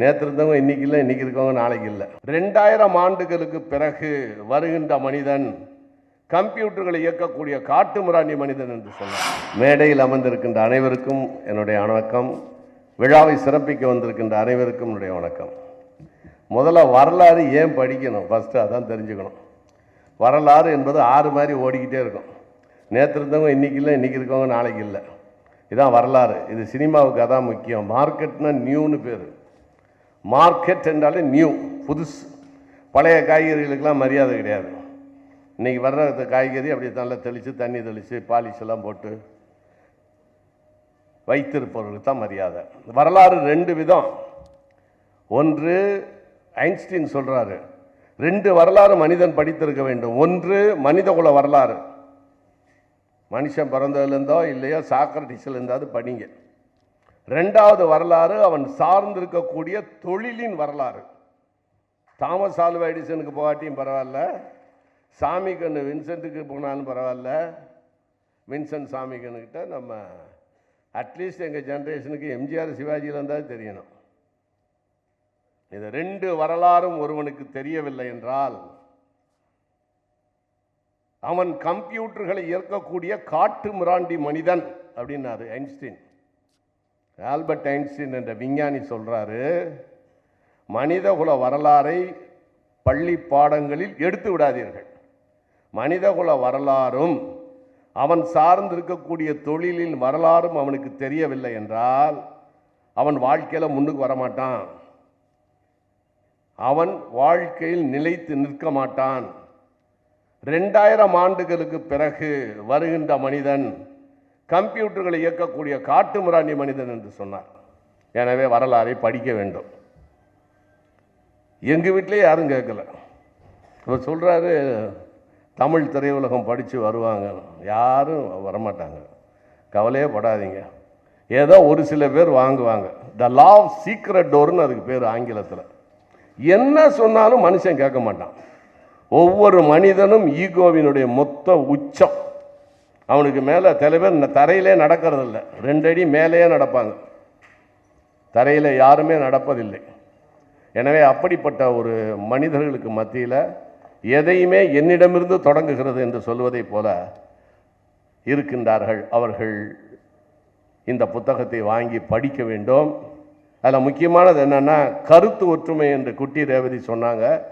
நேற்று இருந்தவங்க இன்னைக்கு இல்லை இன்னைக்கு இருக்கவங்க நாளைக்கு இல்லை. ரெண்டாயிரம் ஆண்டுகளுக்கு பிறகு வருகின்ற மனிதன் கம்ப்யூட்டர்களை இயக்கக்கூடிய காட்டுமிராண்டி மனிதன் என்று சொன்னார். மேடையில் அமர்ந்திருக்கின்ற அனைவருக்கும் என்னுடைய வணக்கம். விழாவை சிறப்பிக்க வந்திருக்கின்ற அனைவருக்கும் என்னுடைய வணக்கம். முதல்ல வரலாறு ஏன் படிக்கணும்? ஃபஸ்ட்டு அதான் தெரிஞ்சுக்கணும். வரலாறு என்பது ஆறு மாதிரி ஓடிக்கிட்டே இருக்கும். நேற்று இருந்தவங்க இன்னைக்கு இல்லை இன்னைக்கு இருக்கவங்க நாளைக்கு இல்லை. இதான் வரலாறு. இது சினிமாவுக்கு அதான் முக்கியம். மார்க்கெட்னா நியூன்னு பேர். மார்க்கெட் என்றாலே நியூ புதுசு. பழைய காய்கறிகளுக்கெல்லாம் மரியாதை கிடையாது. இன்றைக்கி வர்ற காய்கறி அப்படியே நல்லா தெளித்து தண்ணி தெளித்து பாலிஷ் எல்லாம் போட்டு வைத்திருப்பவர்களுக்கு தான் மரியாதை. வரலாறு ரெண்டு விதம். ஒன்று ஐன்ஸ்டீன் சொல்கிறாரு ரெண்டு வரலாறு மனிதன் படித்திருக்க வேண்டும். ஒன்று மனிதகுல வரலாறு. மனுஷன் பிறந்ததுலேருந்தோ இல்லையோ சாக்ரட்டிஸ்ல இருந்தாவது படிங்க. ரெண்டாவது வரலாறு அவன் சார்ந்திருக்கக்கூடிய தொழிலின் வரலாறு. தாமஸ் ஆல்வா எடிசனுக்கு போகாட்டியும் பரவாயில்ல. சாமி கண்ணு வின்சென்ட்டுக்கு போனாலும் பரவாயில்ல. வின்சென்ட் சாமி கண்ணுக்கிட்ட நம்ம அட்லீஸ்ட் எங்கள் ஜென்ரேஷனுக்கு எம்ஜிஆர் சிவாஜியில் இருந்தால் தெரியணும். இது ரெண்டு வரலாறும் ஒருவனுக்கு தெரியவில்லை என்றால் அவன் கம்ப்யூட்டர்களை இயக்கக்கூடிய காட்டு மிராண்டி மனிதன் அப்படின்னாரு ஐன்ஸ்டீன். ஆல்பர்ட் ஐன்ஸ்டீன் என்ற விஞ்ஞானி சொல்றாரு மனிதகுல வரலாறை பள்ளி பாடங்களில் எடுத்து விடாதீர்கள். மனிதகுல வரலாறும் அவன் சார்ந்திருக்கக்கூடிய தொழிலின் வரலாறும் அவனுக்கு தெரியவில்லை என்றால் அவன் வாழ்க்கையில் முன்னுக்கு வரமாட்டான். அவன் வாழ்க்கையில் நிலைத்து நிற்க மாட்டான். ரெண்டாயிரம் ஆண்டுகளுக்கு பிறகு வருகின்ற மனிதன் கம்ப்யூட்டர்களை இயக்கக்கூடிய காட்டு மிராண்டி மனிதன் என்று சொன்னார். எனவே வரலாறை படிக்க வேண்டும். எங்கள் வீட்டிலே யாரும் கேட்கல. இவர் சொல்கிறாரு தமிழ் திரையுலகம் படித்து வருவாங்க. யாரும் வரமாட்டாங்க. கவலையே படாதீங்க. ஏதோ ஒரு சில பேர் வாங்குவாங்க. த லா ஆஃப் சீக்ரெட் டோர்னு அதுக்கு பேர் ஆங்கிலத்தில். என்ன சொன்னாலும் மனுஷன் கேட்க மாட்டான். ஒவ்வொரு மனிதனும் ஈகோவினுடைய மொத்த உச்சம். அவனுக்கு மேலே சில பேர் தரையிலே நடக்கிறதில்ல. ரெண்டடி ரெண்டு அடி மேலேயே நடப்பாங்க. தரையில் யாருமே நடப்பதில்லை. எனவே அப்படிப்பட்ட ஒரு மனிதர்களுக்கு மத்தியில் எதையுமே என்னிடமிருந்து தொடங்குகிறது என்று சொல்வதைப் போல இருக்கின்றார்கள் அவர்கள். இந்த புத்தகத்தை வாங்கி படிக்க வேண்டும். அதில் முக்கியமானது என்னென்னா கருத்து ஒற்றுமை என்று குட்டி ரேவதி சொன்னாங்க.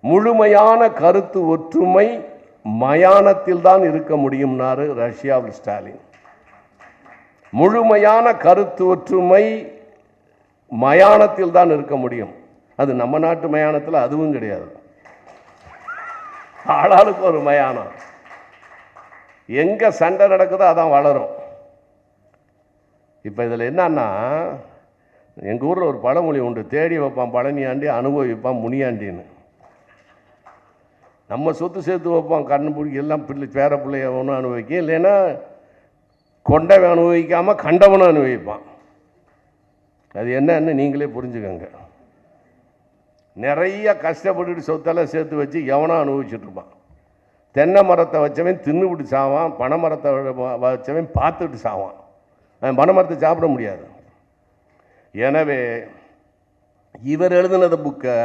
முழுமையான கருத்து ஒற்றுமை மயானத்தில் தான் இருக்க முடியும்னாரு ரஷ்யாவில் ஸ்டாலின். முழுமையான கருத்து ஒற்றுமை மயானத்தில் தான் இருக்க முடியும். அது நம்ம நாட்டு மயானத்தில் அதுவும் கிடையாது. ஆளாளுக்கு ஒரு மயானம். எங்க சண்டை நடக்குதோ அதான் வளரும். இப்போ இதில் என்னன்னா எங்கள் ஊரில் ஒரு பழமொழி உண்டு தேடி வைப்பான் பழனியாண்டி அனுபவிப்பான் முனியாண்டின்னு. நம்ம சொத்து சேர்த்து வைப்போம் கண்ணு பிடிக்க எல்லாம் பிள்ளை பேர பிள்ளைய ஒன்றும் அனுபவிக்கும். இல்லைன்னா கொண்டவன் அனுபவிக்காமல் கண்டவனும் அனுபவிப்பான். அது என்னன்னு நீங்களே புரிஞ்சுக்கோங்க. நிறைய கஷ்டப்பட்டுட்டு சொத்தெல்லாம் சேர்த்து வச்சு எவனோ அனுபவிச்சுட்டு இருப்பான். தென்னை மரத்தை வச்சவன் தின்னுவிட்டு சாவான் பனை மரத்தை வச்சவன் பார்த்துட்டு சாவான். அவன் பனை மரத்தை சாப்பிட முடியாது. எனவே இவர் எழுதினது புக்கை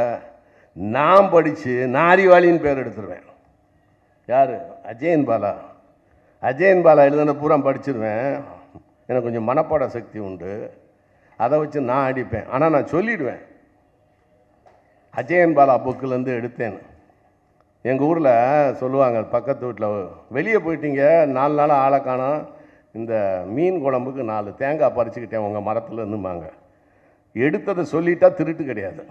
நான் படித்து நாரிவாளின்னு பேர் எடுத்துருவேன். யார்? அஜயன் பாலா. அஜயன் பாலா எழுதுன பூரா படிச்சிருவேன். எனக்கு கொஞ்சம் மனப்பாட சக்தி உண்டு. அதை வச்சு நான் அடிப்பேன். ஆனால் நான் சொல்லிடுவேன். அஜயன் பாலா புக்கிலேருந்து எடுத்தேன். எங்கள் ஊரில் சொல்லுவாங்க பக்கத்து வீட்டில் வெளியே போயிட்டீங்க நாலு நாள் ஆளை காணும். இந்த மீன் குழம்புக்கு நாலு தேங்காய் பறிச்சுக்கிட்டேன் உங்கள் மரத்துலேருந்துமாங்க எடுத்ததை சொல்லிட்டா திருட்டு கிடையாது.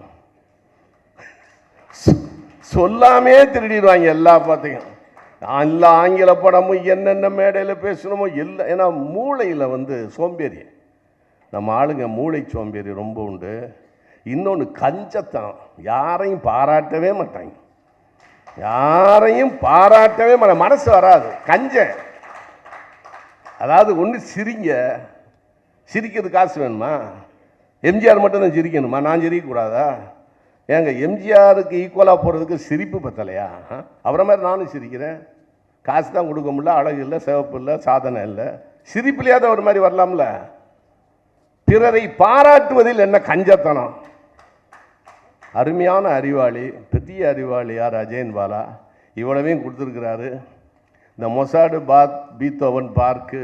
சொல்லாமே திருடிடுவாங்க எல்லா பார்த்தியும் எல்லா ஆங்கில படமும் என்னென்ன மேடையில் பேசணுமோ எல்லாம் ஏன்னா மூளையில் வந்து சோம்பேறி நம்ம ஆளுங்க மூளை சோம்பேறி ரொம்ப உண்டு. இன்னொன்று கஞ்சத்தான் யாரையும் பாராட்டவே மாட்டாங்க. யாரையும் பாராட்டவே மாட்டாங்க. மனசு வராது. கஞ்ச. அதாவது ஒன்று சிரிங்க. சிரிக்கிறது காசு வேணுமா? எம்ஜிஆர் மட்டும் தான் சிரிக்கணுமா? நான் சிரிக்கக்கூடாதா? ஏங்க எம்ஜிஆருக்கு ஈக்குவலாக போகிறதுக்கு சிரிப்பு பத்தலையா? அவரை மாதிரி நானும் சிரிக்கிறேன். காசு தான் கொடுக்க முடியல அழகு இல்லை சிவப்பு இல்லை சாதனை இல்லை. சிரிப்புலையாவது ஒரு மாதிரி வரலாம்ல? பிறரை பாராட்டுவதில் என்ன கஞ்சத்தனம்? அருமையான அறிவாளி பெரிய அறிவாளி யார் அஜயன் பாலா. இவ்வளவையும் கொடுத்துருக்கிறாரு. இந்த மொசாடு பாத் பீத்தோவன் பார்க்கு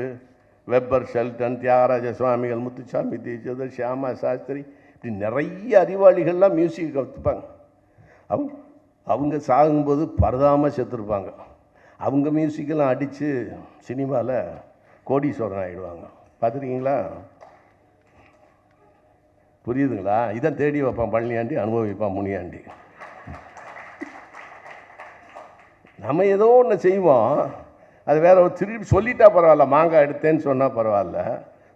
வெப்பர் ஷெல்டன் தியாகராஜ சுவாமிகள் முத்துசாமி தீட்சிதர் ஷியாமா சாஸ்திரி இப்படி நிறைய அறிவாளிகள்லாம் மியூசிக் கற்றுப்பாங்க அவங்க அவங்க சாகும்போது பரதாமல் செத்துருப்பாங்க. அவங்க மியூசிக்கெல்லாம் அடித்து சினிமாவில் கோடீஸ்வரன் ஆகிடுவாங்க பார்த்துருக்கீங்களா புரியுதுங்களா? இதான் தேடி வைப்பான் பழனியாண்டி அனுபவிப்பான் முனியாண்டி. நம்ம ஏதோ ஒன்று செய்வோம். அது வேற ஒரு திருப்பி சொல்லிட்டா பரவாயில்ல மாங்காய் எடுத்தேன்னு சொன்னால் பரவாயில்ல.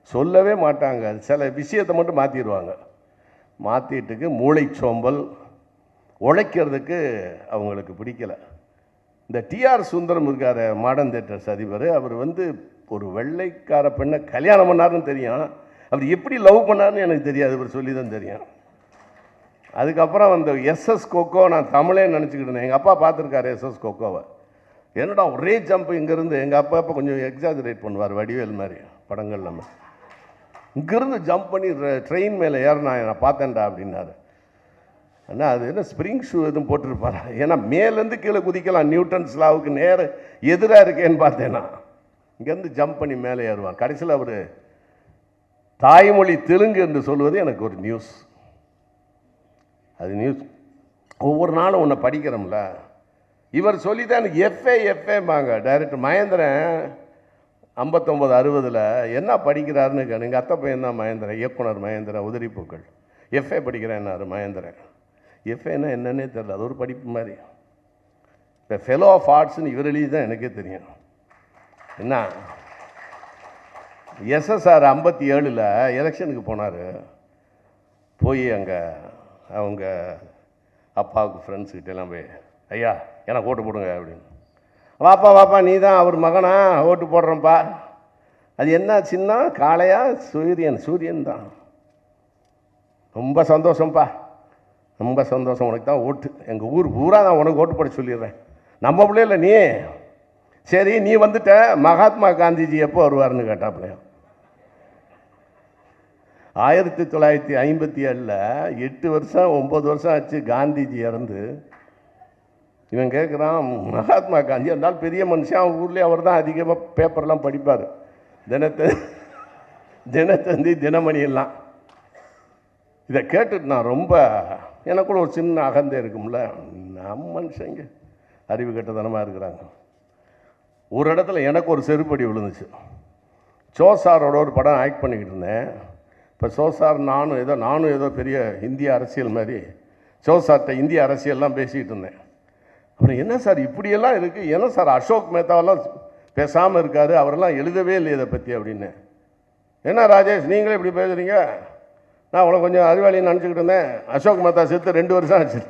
சொல்லவே மாட்டாங்க. சில விஷயத்தை மட்டும் மாற்றிடுவாங்க மாற்றிட்டுக்கு மூளைச்சோம்பல் உழைக்கிறதுக்கு அவங்களுக்கு பிடிக்கல. இந்த டிஆர் சுந்தரம் இருக்கார் மாடர்ன் தேட்டர்ஸ் அதிபர் அவர் வந்து ஒரு வெள்ளைக்கார பெண்ணை கல்யாணம் பண்ணாருன்னு தெரியும். அவர் எப்படி லவ் பண்ணாருன்னு எனக்கு தெரியாது இவர் சொல்லி தான் தெரியும். அதுக்கப்புறம் அந்த எஸ்எஸ் கொக்கோ நான் தமிழே நினச்சிக்கிட்டு இருந்தேன். எங்கள் அப்பா பார்த்துருக்காரு எஸ்எஸ் கொக்கோவை. என்னடா ஒரே ஜம்ப் இங்கேருந்து எங்கள் அப்பா அப்போ கொஞ்சம் எக்ஸாஜரேட் பண்ணுவார் வடிவேல் மாதிரி படங்கள் நம்ம இங்கேருந்து ஜம்ப் பண்ணி ட்ரெயின் மேலே ஏறினா நான் பார்த்தேன்டா அப்படின்னாரு. அண்ணா அது என்ன ஸ்ப்ரிங் ஷூ எதுவும் போட்டிருப்பாரா? ஏன்னா மேலேருந்து கீழே குதிக்கலாம். நியூட்டன்ஸ் லாவுக்கு நேர எதிராக இருக்கேன்னு பார்த்தேன்னா இங்கேருந்து ஜம்ப் பண்ணி மேலே ஏறுவார். கடைசியில் அவர் தாய்மொழி தெலுங்கு என்று சொல்வது எனக்கு ஒரு நியூஸ் அது நியூஸ் ஒவ்வொரு நாளும் ஒன்றை படிக்கிறோம்ல. இவர் சொல்லி தான் எனக்கு எஃப்ஏ எஃப்ஏம்பாங்க டைரக்டர் மகேந்திரன் ஐம்பத்தொம்பது அறுபதில் என்ன படிக்கிறாருன்னு கேளு. எங்கள் அத்தை பையன் தான் மகேந்திரன் இயக்குனர் மகேந்திரன் உதிரிப்பூக்கள் எஃப்ஏ படிக்கிறேன்னாரு மகேந்திரன். எஃப்ஏன்னா என்னன்னே தெரில அது ஒரு படிப்பு மாதிரி. இந்த ஃபெலோ ஆஃப் ஆர்ட்ஸ்னு இவர் எழுதி தான் எனக்கே தெரியும். என்ன? எஸ்எஸ்ஆர் ஐம்பத்தி ஏழில் எலெக்ஷனுக்கு போனார். போய் அங்கே அவங்க அப்பாவுக்கு ஃப்ரெண்ட்ஸ்கிட்ட எல்லாம் போய் ஐயா எனக்கு ஓட்டு போடுங்க அப்படின்னு. வாப்பா வாப்பா நீ தான் அவர் மகனா? ஓட்டு போடுறேன்ப்பா. அது என்ன சின்ன காளையா? சூரியன் சூரியன் தான். ரொம்ப சந்தோஷம்ப்பா. ரொம்ப சந்தோஷம். உனக்கு தான் ஓட்டு. எங்கள் ஊர் பூரா நான் உனக்கு ஓட்டு போட சொல்லிடுறேன். நம்ம பிள்ளைல நீ. சரி நீ வந்துட்ட. மகாத்மா காந்திஜி எப்போ வருவார்னு கேட்டாப்புல. ஆயிரத்தி தொள்ளாயிரத்தி ஐம்பத்தி ஏழில் எட்டு வருஷம் ஒம்பது வருஷம் ஆச்சு காந்திஜி இறந்து. இவன் கேட்குறான் மகாத்மா காந்தி இருந்தால் பெரிய மனுஷன் அவன் ஊர்லேயே அவர் தான் அதிகமாக பேப்பர்லாம் படிப்பார். தினத்த தினத்தந்தி தினமணி எல்லாம். இதை கேட்டுட்டு நான் ரொம்ப எனக்குள்ள ஒரு சின்ன அகந்தை இருக்கும்ல. நம்ம மனுஷங்க அறிவு கெட்டதனமாக இருக்கிறாங்க. ஒரு இடத்துல எனக்கு ஒரு செருப்படி விழுந்துச்சு. சோசாரோட ஒரு படம் ஆக்ட் பண்ணிக்கிட்டு இருந்தேன். இப்போ சோசார் நானும் ஏதோ நானும் ஏதோ பெரிய இந்திய அரசியல் மாதிரி சோசார்கிட்ட இந்திய அரசியல்லாம் பேசிக்கிட்டு இருந்தேன். அப்புறம் என்ன சார் இப்படியெல்லாம் இருக்குது என்ன சார் அசோக் மேத்தாவெல்லாம் பேசாமல் இருக்காரு. அவரெல்லாம் எழுதவே இல்லை இதை பற்றி அப்படின்னு. என்ன ராஜேஷ் நீங்களே இப்படி பேசுகிறீங்க நான் உங்களை கொஞ்சம் அறிவாளின்னு நினச்சிக்கிட்டு இருந்தேன். அசோக் மேத்தா செத்து ரெண்டு வருஷம் ஆச்சு.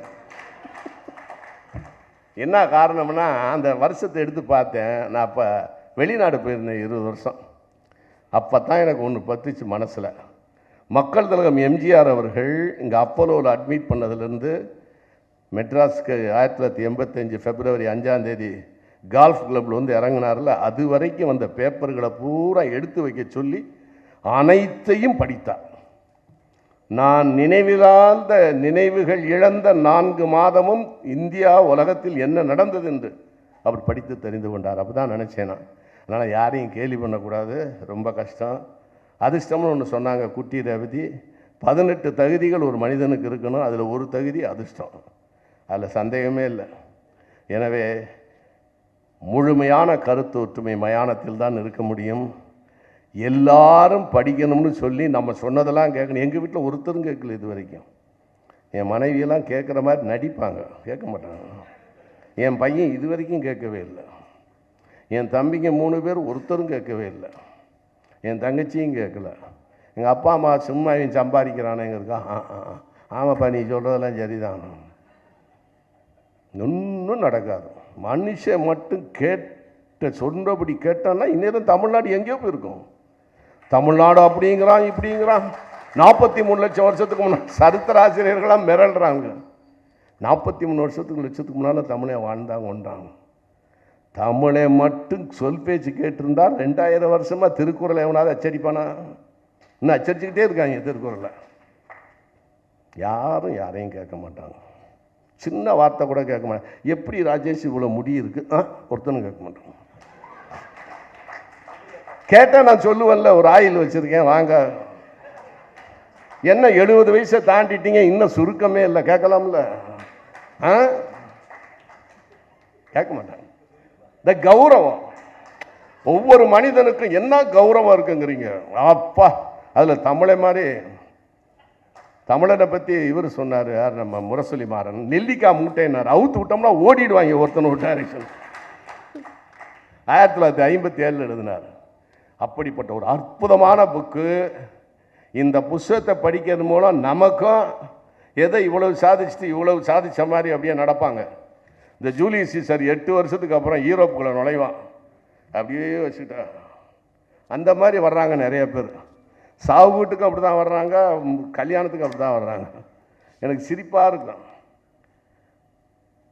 என்ன காரணம்னா அந்த வருஷத்தை எடுத்து பார்த்தேன். நான் அப்போ வெளிநாடு போயிருந்தேன் இருபது வருஷம். அப்போ தான் எனக்கு ஒன்று பத்துச்சு மனசில். மக்கள் தலகம் எம்ஜிஆர் அவர்கள் இங்கே அப்போலோவில் அட்மிட் பண்ணதுலேருந்து மெட்ராஸ்க்கு ஆயிரத்தி தொள்ளாயிரத்தி எண்பத்தஞ்சு பிப்ரவரி அஞ்சாம் தேதி கால்ஃப் கிளப்பில் வந்து இறங்கினார்ல அது வரைக்கும் வந்த பேப்பர்களை பூரா எடுத்து வைக்க சொல்லி அனைத்தையும் படித்தார். நான் நினைவிலாந்த நினைவுகள் இழந்த நான்கு மாதமும் இந்தியா உலகத்தில் என்ன நடந்தது என்று அவர் படித்து தெரிந்து கொண்டார். அப்போ தான் நினச்சேன் நான். அதனால் யாரையும் கேலி பண்ணக்கூடாது ரொம்ப கஷ்டம். அதிர்ஷ்டம்னு ஒன்று சொன்னாங்க குட்டி ரேவதி. பதினெட்டு தகுதிகள் ஒரு மனிதனுக்கு இருக்கணும் அதில் ஒரு தகுதி அதிர்ஷ்டம். அதில் சந்தேகமே இல்லை. எனவே முழுமையான கருத்து ஒற்றுமை மயானத்தில் தான் இருக்க முடியும். எல்லாரும் படிக்கணும்னு சொல்லி நம்ம சொன்னதெல்லாம் கேட்கணும். எங்கள் வீட்டில் ஒருத்தரும் கேட்கல இது வரைக்கும். என் மனைவியெல்லாம் கேட்குற மாதிரி நடிப்பாங்க. கேட்க மாட்டாங்க. என் பையன் இது வரைக்கும் கேட்கவே இல்லை. என் தம்பிங்க மூணு பேர் ஒருத்தரும் கேட்கவே இல்லை. என் தங்கச்சியும் கேட்கல. எங்கள் அப்பா அம்மா சும்மா இவன் சம்பாதிக்கிறானேங்கிறக்கா ஆ ஆ ஆ. ஆமாப்பா நீ சொல்கிறதெல்லாம் சரிதான். ஒன்றும் நடக்காது. மனுஷன் மட்டும் கேட்ட சொன்னபடி கேட்டான்னா இந்நேரம் தமிழ்நாடு எங்கேயோ போயிருக்கும். தமிழ்நாடு அப்படிங்கிறான் இப்படிங்கிறான். நாற்பத்தி மூணு லட்சம் வருஷத்துக்கு முன்னாடி சரித்திராசிரியர்களாக மிரள்றாங்க. நாற்பத்தி மூணு வருஷத்துக்கு லட்சத்துக்கு முன்னால் தமிழை வாழ்ந்தாங்க ஒன்றாங்க தமிழை மட்டும் சொல் பேச்சு கேட்டிருந்தா ரெண்டாயிரம் வருஷமாக திருக்குறளை எவனாவது அச்சடிப்பானா? இன்னும் அச்சடிச்சுக்கிட்டே இருக்காங்க திருக்குறளை. யாரும் யாரையும் கேட்க மாட்டாங்க. சின்ன வார்த்தை கூட கேட்க மாட்டேன். எப்படி ராஜேஷ் இவ்வளோ முடி இருக்கு? ஆ ஒருத்தனும் கேட்க மாட்டாங்க கேட்டால் நான் சொல்லுவேன்ல ஒரு ஆயில் வச்சுருக்கேன் வாங்க. என்ன எழுபது வயசை தாண்டிட்டீங்க இன்னும் சுருக்கமே இல்லை கேட்கலாம்ல? ஆ? கேட்க மாட்டாங்க இந்த கௌரவம் ஒவ்வொரு மனிதனுக்கும் என்ன கௌரவம் இருக்குங்கிறீங்க. அப்பா அதில் தமிழை மாதிரி தமிழரை பற்றி இவர் சொன்னார் யார் நம்ம முரசொலி மாறன் நெல்லிக்காய் மூட்டைனார் அவுத்து விட்டோம்னா ஓடிடுவாங்க ஒருத்தன் ஒரு டைரக்ஷன் ஆயிரத்தி தொள்ளாயிரத்தி ஐம்பத்தி ஏழில் எழுதினார். அப்படிப்பட்ட ஒரு அற்புதமான புக்கு இந்த புஸ்தகத்தை படிக்கிறது மூலம் நமக்கும் எதை இவ்வளவு சாதிச்சுட்டு இவ்வளவு சாதித்த மாதிரி அப்படியே நடப்பாங்க. இந்த ஜூலியஸ் சீசர் எட்டு வருஷத்துக்கு அப்புறம் யூரோப்புக்குள்ளே நுழைவான். அப்படியே வச்சுட்டா அந்த மாதிரி வர்றாங்க நிறைய பேர். சாவு வீட்டுக்கு அப்படி தான் வர்றாங்க கல்யாணத்துக்கு கல்யாணத்துக்கும் அப்படி தான் வர்றாங்க. எனக்கு சிரிப்பாக இருக்கும்.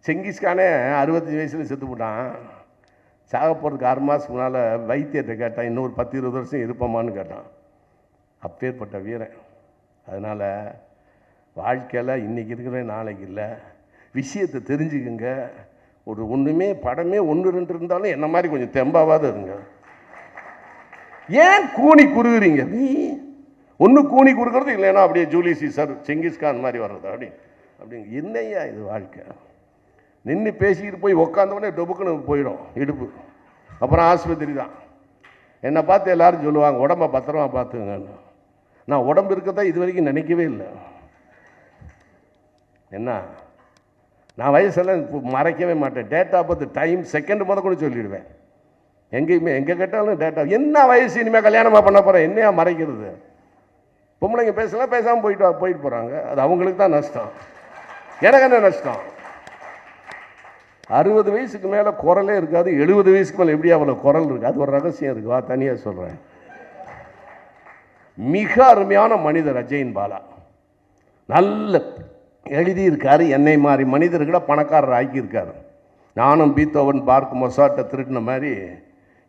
செங்கிஸ்கானே அறுபத்தஞ்சு வயசில் செத்து போட்டான். சாக போகிறதுக்கு ஆறு மாதத்துக்கு முன்னால் வைத்தியத்தை கேட்டான் இன்னொரு பத்து இருபது வருஷம் இருப்போமான்னு கேட்டான். அப்பேற்பட்ட வீரன். அதனால் வாழ்க்கையில் இன்றைக்கி இருக்கிறேன் நாளைக்கு இல்லை. விஷயத்தை தெரிஞ்சுக்குங்க. ஒரு ஒன்றுமே படமே ஒன்று ரெண்டு இருந்தாலும் என்ன மாதிரி கொஞ்சம் தெம்பாவாத இருங்க. ஏன் கூணி குறுகிறீங்க? நீ ஒன்று கூனி கொடுக்குறது இல்லைன்னா அப்படியே ஜூலி சீசர் செங்கிஸ்கான் மாதிரி வர்றது அப்படி. அப்படிங்க என்னையா இது வாழ்க்கை? நின்று பேசிக்கிட்டு போய் உக்காந்தவொடனே டொபுக்குன்னு போயிடும் இடுப்பு. அப்புறம் ஆஸ்பத்திரி தான். என்னை பார்த்து எல்லாரும் சொல்லுவாங்க உடம்ப பத்திரமா பார்த்துங்கன்னு நான் உடம்பு இருக்கதான் இது வரைக்கும் நினைக்கவே இல்லை. என்ன? நான் வயசெல்லாம் மறைக்கவே மாட்டேன். Date of birth time second முத கூட சொல்லிடுவேன். எங்கேயுமே எங்கே கேட்டாலும் டேட்டா என்ன வயசு இனிமேல் கல்யாணமாக பண்ண போகிறேன் என்னையா மறைக்கிறது? பொம்பளைங்க பேசலாம் பேசாமல் போயிட்டு போயிட்டு போகிறாங்க அது அவங்களுக்கு தான் நஷ்டம். எனக்கு என்ன நஷ்டம்? அறுபது வயசுக்கு மேலே குரலே இருக்காது எழுபது வயசுக்கு மேலே எப்படி அவ்வளோ குரல் இருக்குது அது ஒரு ரகசியம் இருக்குது வா தனியாக சொல்கிறேன் மிக அருமையான மனிதர் அஜயின் பாலா. நல்ல எழுதியிருக்காரு என்னை மாதிரி மனிதர்களை பணக்காரர் ஆக்கியிருக்காரு. நானும் பீத்தோவன் பார்க் மொசாட்டை திருடின மாதிரி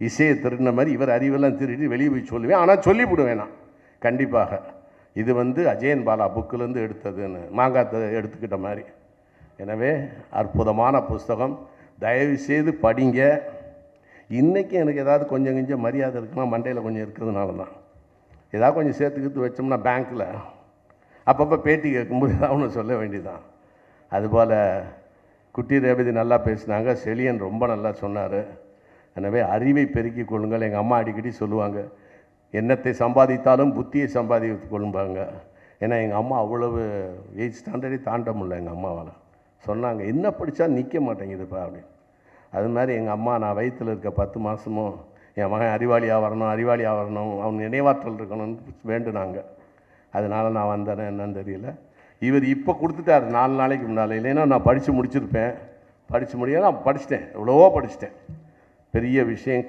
இசையை திருடின மாதிரி இவர் அறிவெல்லாம் திருடி வெளியே போய் சொல்லுவேன். ஆனால் சொல்லிவிடுவேன் நான். கண்டிப்பாக. இது வந்து அஜயன் பாலா புக்கிலேருந்து எடுத்ததுன்னு மாங்காத்தை எடுத்துக்கிட்ட மாதிரி. எனவே அற்புதமான புஸ்தகம். தயவு செய்து படிங்க. இன்றைக்கி எனக்கு ஏதாவது கொஞ்சம் கொஞ்சம் மரியாதை இருக்குன்னா மண்டையில் கொஞ்சம் இருக்கிறதுனால தான். ஏதாவது கொஞ்சம் சேர்த்துக்கிட்டு வச்சோம்னா பேங்க்கில் அப்பப்போ பேட்டி கேட்கும்போது ஏதாவது ஒன்று சொல்ல வேண்டியதான் அதுபோல் குட்டி ரேவதி நல்லா பேசினாங்க. செழியன் ரொம்ப நல்லா சொன்னார். எனவே அறிவை பெருக்கிக் கொள்ளுங்கள். எங்கள் அம்மா அடிக்கடி சொல்லுவாங்க என்னத்தை சம்பாதித்தாலும் புத்தியை சம்பாதித்து கொள்ளும்பாங்க. ஏன்னா எங்கள் அம்மா அவ்வளவு எயிட் ஸ்டாண்டர்டே தாண்ட முடியல எங்கள் அம்மாவால். சொன்னாங்க என்ன படித்தா நிற்க மாட்டேங்குதுப்பா அப்படின்னு. அது மாதிரி எங்கள் அம்மா நான் வயிற்றில் இருக்க பத்து மாதமும் என் மகன் அறிவாளியாக வரணும் அறிவாளியாக வரணும் அவன் நினைவாற்றல் இருக்கணும்னு வேண்டுனாங்க. அதனால நான் வந்தேனே என்னன்னு தெரியல. இவர் இப்போ கொடுத்துட்டார் நாலு நாளைக்கு முன்னால். இல்லைன்னா நான் படித்து முடிச்சிருப்பேன். படித்து முடியாது நான் படிச்சிட்டேன். எவ்வளவோ படிச்சிட்டேன். பெரிய விஷயம்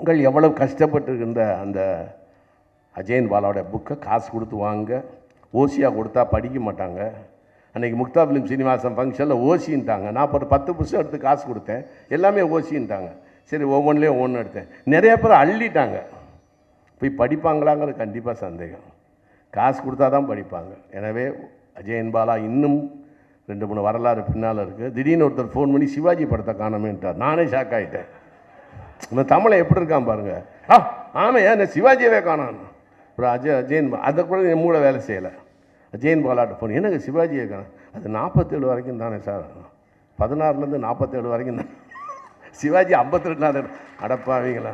உங்கள் எவ்வளவு கஷ்டப்பட்டிருக்கின்ற அந்த அஜயன் பாலாவோட புக்கை காசு கொடுத்து வாங்க ஓசியாக கொடுத்தா படிக்க மாட்டாங்க. அன்றைக்கி முக்தா ஃபிலிம் சீனிவாசன் ஃபங்க்ஷனில் ஓசின்ட்டாங்க. நான் இப்போ ஒரு பத்து புஸ்தகம் எடுத்து காசு கொடுத்தேன். எல்லாமே ஓசின்ட்டாங்க. சரி ஒவ்வொன்றிலையும் ஒவ்வொன்று எடுத்தேன். நிறைய பேர் அள்ளிட்டாங்க. போய் படிப்பாங்களாங்கிறது கண்டிப்பாக சந்தேகம். காசு கொடுத்தா தான் படிப்பாங்க. எனவே அஜயன் பாலா இன்னும் ரெண்டு மூணு வரலாறு பின்னால் இருக்குது திடீர்னு ஒருத்தர் ஃபோன் பண்ணி சிவாஜி படத்தை காணமேன்ட்டார். நானே ஷாக் ஆகிட்டேன் இந்த தமிழை எப்படி இருக்கான் பாருங்க. ஆ ஆமையா இந்த சிவாஜியவே காணான். அப்புறம் அஜய் அஜயன் அதை கூட என் மூளை வேலை செய்யலை. அஜயன் பாலாட்ட ஃபோன் எனக்கு சிவாஜியை காணும் அது நாற்பத்தேழு வரைக்கும் தானே சார். பதினாறுலேருந்து நாற்பத்தேழு வரைக்கும் தான். சிவாஜி ஐம்பத்தி ரெண்டாவது அடப்பாவீங்களா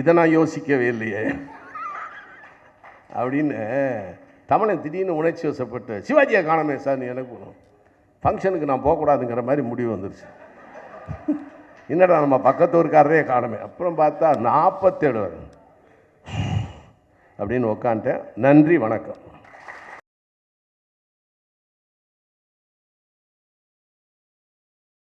இதை நான் யோசிக்கவே இல்லையே. அப்படின்னு தமிழன் திடீர்னு உணர்ச்சி வசப்பட்டு சிவாஜியை காணமே சார் நீ எனக்கு ஃபங்க்ஷனுக்கு நான் போகக்கூடாதுங்கிற மாதிரி முடிவு வந்துருச்சு. என்னடா நம்ம பக்கத்து ஊருக்காரரே காணுமே? அப்புறம் பார்த்தா நாற்பத்தேழு அப்படின்னு உக்காந்துட்டேன். நன்றி வணக்கம்.